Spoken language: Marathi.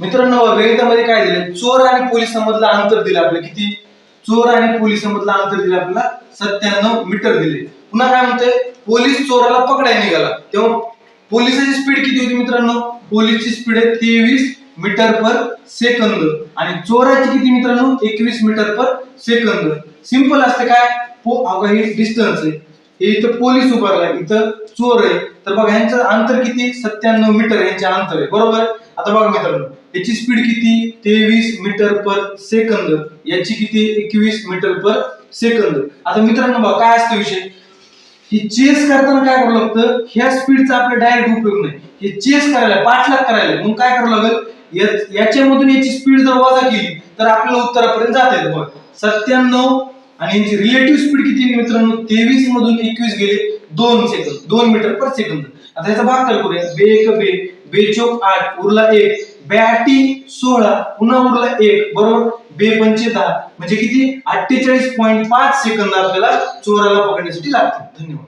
मित्रांनो गणितामध्ये काय दिलं? चोर आणि पोलिसांमधलं अंतर दिलं आपलं. किती? चोर आणि पोलिसांमधलं अंतर दिलं आपल्याला. सत्त्याण्णव मीटर दिले. पुन्हा काय म्हणतोय? पोलीस चोराला पकडायला निघाला. तेव्हा पोलिसाची स्पीड किती होती मित्रांनो? पोलीसची स्पीड आहे तेवीस मीटर पर सेकंद आणि चोराची किती मित्रांनो? एकवीस मीटर पर सेकंद सिंपल असते काय? पो अगं हे डिस्टन्स आहे. हे इथं पोलीस उभारला इथं चोर आहे. तर बघा यांचं अंतर किती? सत्त्याण्णव मीटर यांचे अंतर आहे. बरोबर? आता बघा मित्रांनो याची स्पीड किती? तेवीस मीटर पर सेकंद याची किती? एकवीस मीटर पर सेकंद आता मित्रांनो बघा काय असतो विषय? ही चेस करताना काय करावं लागतं? ह्या स्पीडचा आपला डायरेक्ट उपयोग नाही. हे चेस करायला पाठलाग करायला. मग काय करावं लागेल? याच्यामधून याची स्पीड जर वजा केली तर आपल्याला उत्तरापर्यंत जाता येतं बघ. सत्त्याण्णव आणि यांची रिलेटिव्ह स्पीड किती मित्रांनो? तेवीस मधून एकवीस गेले दोन सेकंद दोन मीटर पर सेकंद आता याचा भाग काय करूया. बे एक बे बेचोक आठ उरला एक. बॅटी सोळा पुन्हा उरला एक बरोबर? बे पंचे दहा म्हणजे किती? अठ्ठेचाळीस पॉईंट पाच सेकंद आपल्याला चोराला पकडण्यासाठी लागतील. धन्यवाद.